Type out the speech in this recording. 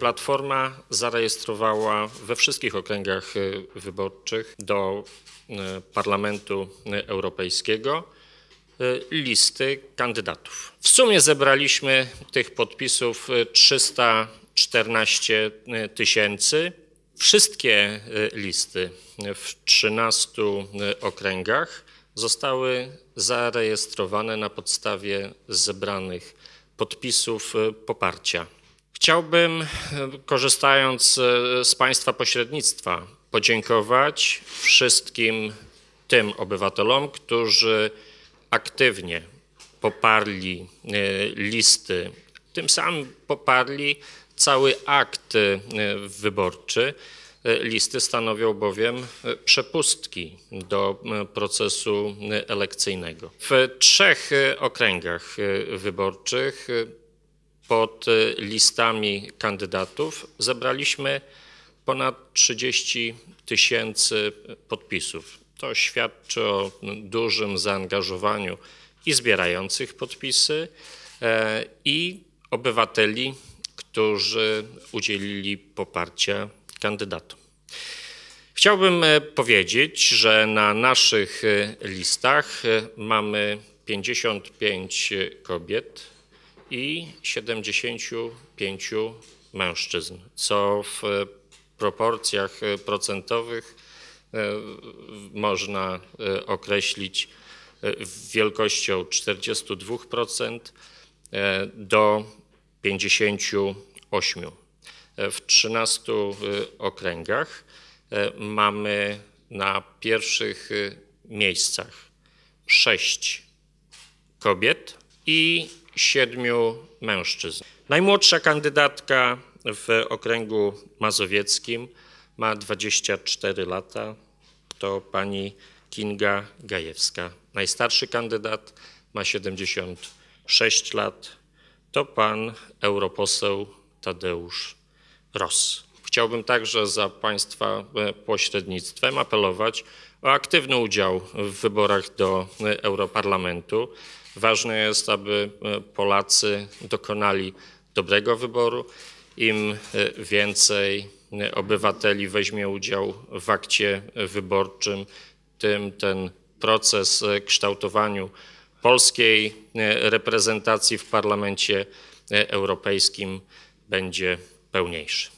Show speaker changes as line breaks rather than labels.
Platforma zarejestrowała we wszystkich okręgach y, wyborczych do y, Parlamentu Europejskiego y, listy kandydatów. W sumie zebraliśmy tych podpisów 314 tysięcy. Wszystkie listy w 13 okręgach zostały zarejestrowane na podstawie zebranych podpisów poparcia. Chciałbym, korzystając z Państwa pośrednictwa, podziękować wszystkim tym obywatelom, którzy aktywnie poparli listy, tym samym poparli cały akt wyborczy. Listy stanowią bowiem przepustki do procesu elekcyjnego. W trzech okręgach wyborczych pod listami kandydatów zebraliśmy ponad 30 tysięcy podpisów. To świadczy o dużym zaangażowaniu i zbierających podpisy, i obywateli, którzy udzielili poparcia kandydatom. Chciałbym powiedzieć, że na naszych listach mamy 55 kobiet i 75 mężczyzn, co w proporcjach procentowych można określić wielkością 42% do 58%. W 13 okręgach mamy na pierwszych miejscach 6 kobiet i 7 mężczyzn. Najmłodsza kandydatka w okręgu mazowieckim ma 24 lata. To pani Kinga Gajewska. Najstarszy kandydat ma 76 lat. To pan europoseł Tadeusz Chciałbym także za Państwa pośrednictwem apelować o aktywny udział w wyborach do Europarlamentu. Ważne jest, aby Polacy dokonali dobrego wyboru. Im więcej obywateli weźmie udział w akcie wyborczym, tym ten proces kształtowania polskiej reprezentacji w Parlamencie Europejskim będzie pełniejszy.